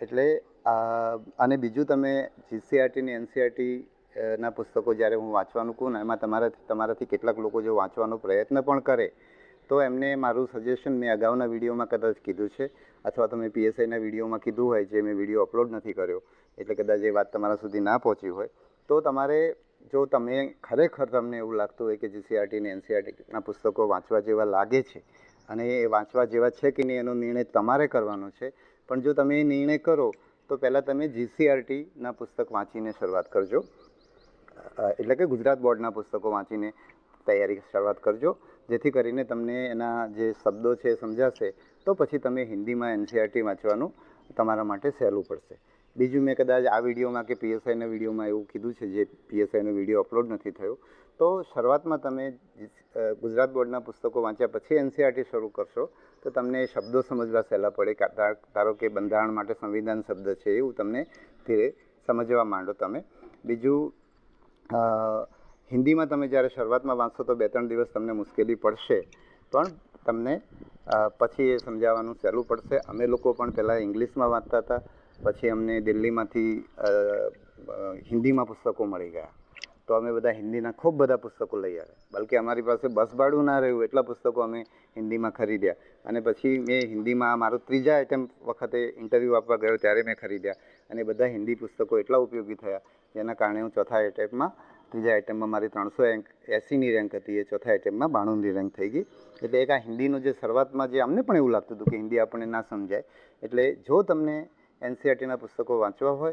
એટલે અને બીજું તમે જીસીઆરટી ને એનસીઆરટી ના પુસ્તકો જ્યારે હું વાંચવાનું કહું ને, એમાં તમારાથી તમારાથી કેટલાક લોકો જો વાંચવાનો પ્રયત્ન પણ કરે, તો એમને મારું સજેશન મેં અગાઉના વિડીયોમાં કદાચ કીધું છે, અથવા તો મેં પીએસઆઈના વિડીયોમાં કીધું હોય જે મેં વીડિયો અપલોડ નથી કર્યો, એટલે કદાચ એ વાત તમારા સુધી ના પહોંચી હોય, તો તમારે, જો તમે ખરેખર તમને એવું લાગતું હોય કે જીસીઆરટી ને એનસીઆરટીના પુસ્તકો વાંચવા જેવા લાગે છે, અને એ વાંચવા જેવા છે કે નહીં એનો નિર્ણય તમારે કરવાનો છે પણ જો તમે નિર્ણય કરો, તો પહેલાં તમે જીસીઆરટીના પુસ્તક વાંચીને શરૂઆત કરજો. એટલે કે ગુજરાત બોર્ડના પુસ્તકો વાંચીને તૈયારી શરૂઆત કરજો. જેથી કરીને તમને એના જે શબ્દો છે સમજાશે, તો પછી તમે હિન્દીમાં એનસીઆરટી વાંચવાનું તમારા માટે સહેલું પડશે. બીજું મેં કદાચ આ વિડીયોમાં કે પીએસઆઈના વિડીયોમાં એવું કીધું છે જે પીએસઆઈનો વીડિયો અપલોડ નથી થયો. તો શરૂઆતમાં તમે ગુજરાત બોર્ડના પુસ્તકો વાંચ્યા પછી એનસીઆરટી શરૂ કરશો, તો તમને શબ્દો સમજવા સહેલા પડે ધારો કે બંધારણ માટે સંવિધાન શબ્દ છે એવું તમને ધીરે સમજવા માંડો તમે. બીજું હિન્દીમાં તમે જ્યારે શરૂઆતમાં વાંચશો તો બે ત્રણ દિવસ તમને મુશ્કેલી પડશે, પણ તમને પછી એ સમજાવવાનું સહેલું પડશે. અમે લોકો પણ પહેલાં ઇંગ્લિશમાં વાંચતા હતા. પછી અમને દિલ્હીમાંથી હિન્દીમાં પુસ્તકો મળી ગયા. તો અમે બધા હિન્દીના ખૂબ બધા પુસ્તકો લઈ આવ્યા. બલકે અમારી પાસે બસ ભાડું ના રહ્યું, એટલા પુસ્તકો અમે હિન્દીમાં ખરીદ્યા. અને પછી મેં હિન્દીમાં મારું ત્રીજા આઈટમ વખતે ઇન્ટરવ્યૂ આપવા ગયો, ત્યારે મેં ખરીદ્યા. અને બધા હિન્દી પુસ્તકો એટલા ઉપયોગી થયા, જેના કારણે હું ચોથા આઈટમમાં ત્રીજા આઈટમમાં મારી ત્રણસો એંક એંસીની રેન્ક હતી, એ ચોથા આઈટમમાં બાણુંની રેન્ક થઈ ગઈ. એટલે એક આ હિન્દીનું જે શરૂઆતમાં જે અમને પણ એવું લાગતું હતું કે હિન્દી આપણને ના સમજાય, એટલે જો તમને એનસીઆરટીના પુસ્તકો વાંચવા હોય